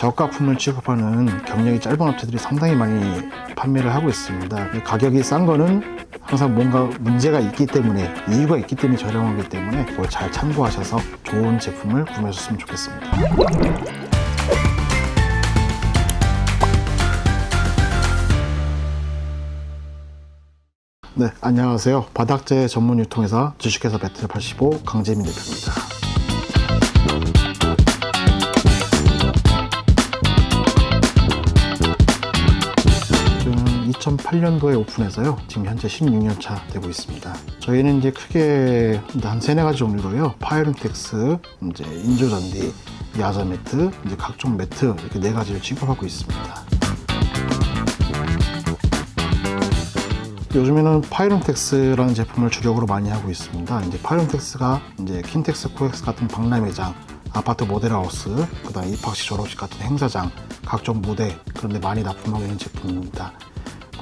저가품을 취급하는 경력이 짧은 업체들이 상당히 많이 판매를 하고 있습니다. 가격이 싼 거는 항상 뭔가 문제가 있기 때문에 이유가 있기 때문에 저렴하기 때문에 그걸 잘 참고하셔서 좋은 제품을 구매하셨으면 좋겠습니다. 네, 안녕하세요. 바닥재 전문 유통회사 주식회사 배틀 85 강재민 대표입니다. 2008년도에 오픈해서요. 지금 현재 16년 차 되고 있습니다. 저희는 이제 크게 한 세네 가지 종류로요. 파이론텍스, 이제 인조잔디, 야자 매트, 이제 각종 매트 이렇게 네 가지를 취급하고 있습니다. 요즘에는 파이론텍스라는 제품을 주력으로 많이 하고 있습니다. 이제 파이론텍스가 이제 킨텍스 코엑스 같은 박람 회장, 아파트 모델하우스, 그다음 입학식 졸업식 같은 행사장, 각종 무대 그런 데 많이 납품하고 있는 제품입니다.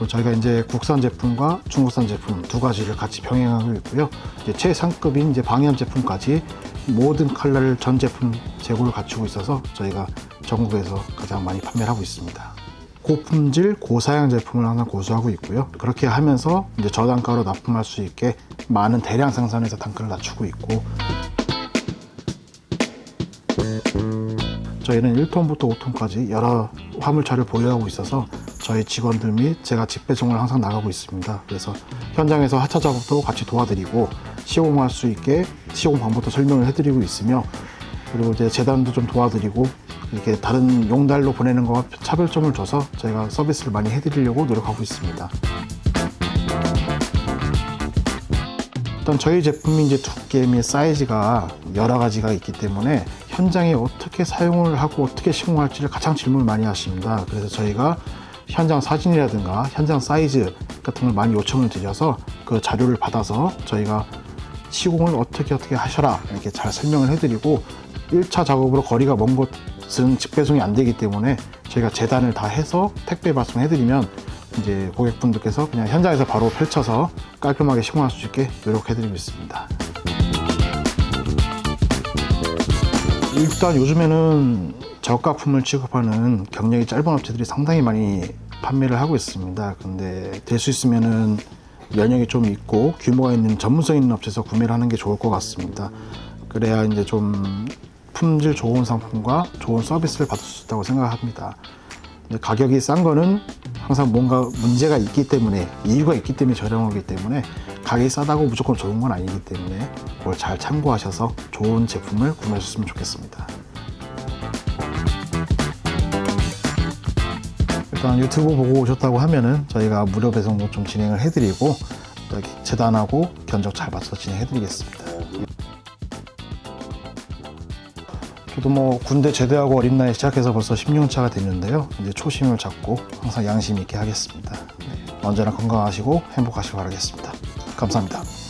저희가 이제 국산 제품과 중국산 제품 두 가지를 같이 병행하고 있고요. 이제 최상급인 이제 방염 제품까지 모든 컬러를 전 제품 재고를 갖추고 있어서 저희가 전국에서 가장 많이 판매를 하고 있습니다. 고품질 고사양 제품을 항상 고수하고 있고요. 그렇게 하면서 이제 저단가로 납품할 수 있게 많은 대량 생산해서 단가를 낮추고 있고 저희는 1톤부터 5톤까지 여러 화물차를 보유하고 있어서 저희 직원들 및 제가 직배송을 항상 나가고 있습니다. 그래서 현장에서 하차 작업도 같이 도와드리고 시공할 수 있게 시공 방법도 설명을 해드리고 있으며 그리고 이제 재단도 좀 도와드리고 이렇게 다른 용달로 보내는 거와 차별점을 줘서 저희가 서비스를 많이 해드리려고 노력하고 있습니다. 일단 저희 제품이 이제 두께 및 사이즈가 여러 가지가 있기 때문에 현장에 어떻게 사용을 하고 어떻게 시공할지를 가장 질문을 많이 하십니다. 그래서 저희가 현장 사진이라든가 현장 사이즈 같은 걸 많이 요청을 드려서 그 자료를 받아서 저희가 시공을 어떻게 어떻게 하셔라 이렇게 잘 설명을 해드리고 1차 작업으로 거리가 먼 곳은 직배송이 안 되기 때문에 저희가 재단을 다 해서 택배 발송해드리면 이제 고객분들께서 그냥 현장에서 바로 펼쳐서 깔끔하게 시공할 수 있게 노력해드리고 있습니다. 일단 요즘에는 저가품을 취급하는 경력이 짧은 업체들이 상당히 많이 판매를 하고 있습니다. 근데 될 수 있으면은 연령이 좀 있고 규모가 있는 전문성 있는 업체에서 구매를 하는 게 좋을 것 같습니다. 그래야 이제 좀 품질 좋은 상품과 좋은 서비스를 받을 수 있다고 생각합니다. 근데 가격이 싼 거는 항상 뭔가 문제가 있기 때문에 이유가 있기 때문에 저렴하기 때문에 가격이 싸다고 무조건 좋은 건 아니기 때문에 그걸 잘 참고하셔서 좋은 제품을 구매하셨으면 좋겠습니다. 일단 유튜브 보고 오셨다고 하면은 저희가 무료 배송도 좀 진행을 해드리고 또 이렇게 재단하고 견적 잘 맞춰서 진행해드리겠습니다. 저도 뭐 군대 제대하고 어린 나이에 시작해서 벌써 10년 차가 됐는데요. 이제 초심을 잡고 항상 양심 있게 하겠습니다. 네, 언제나 건강하시고 행복하시길 바라겠습니다. 감사합니다.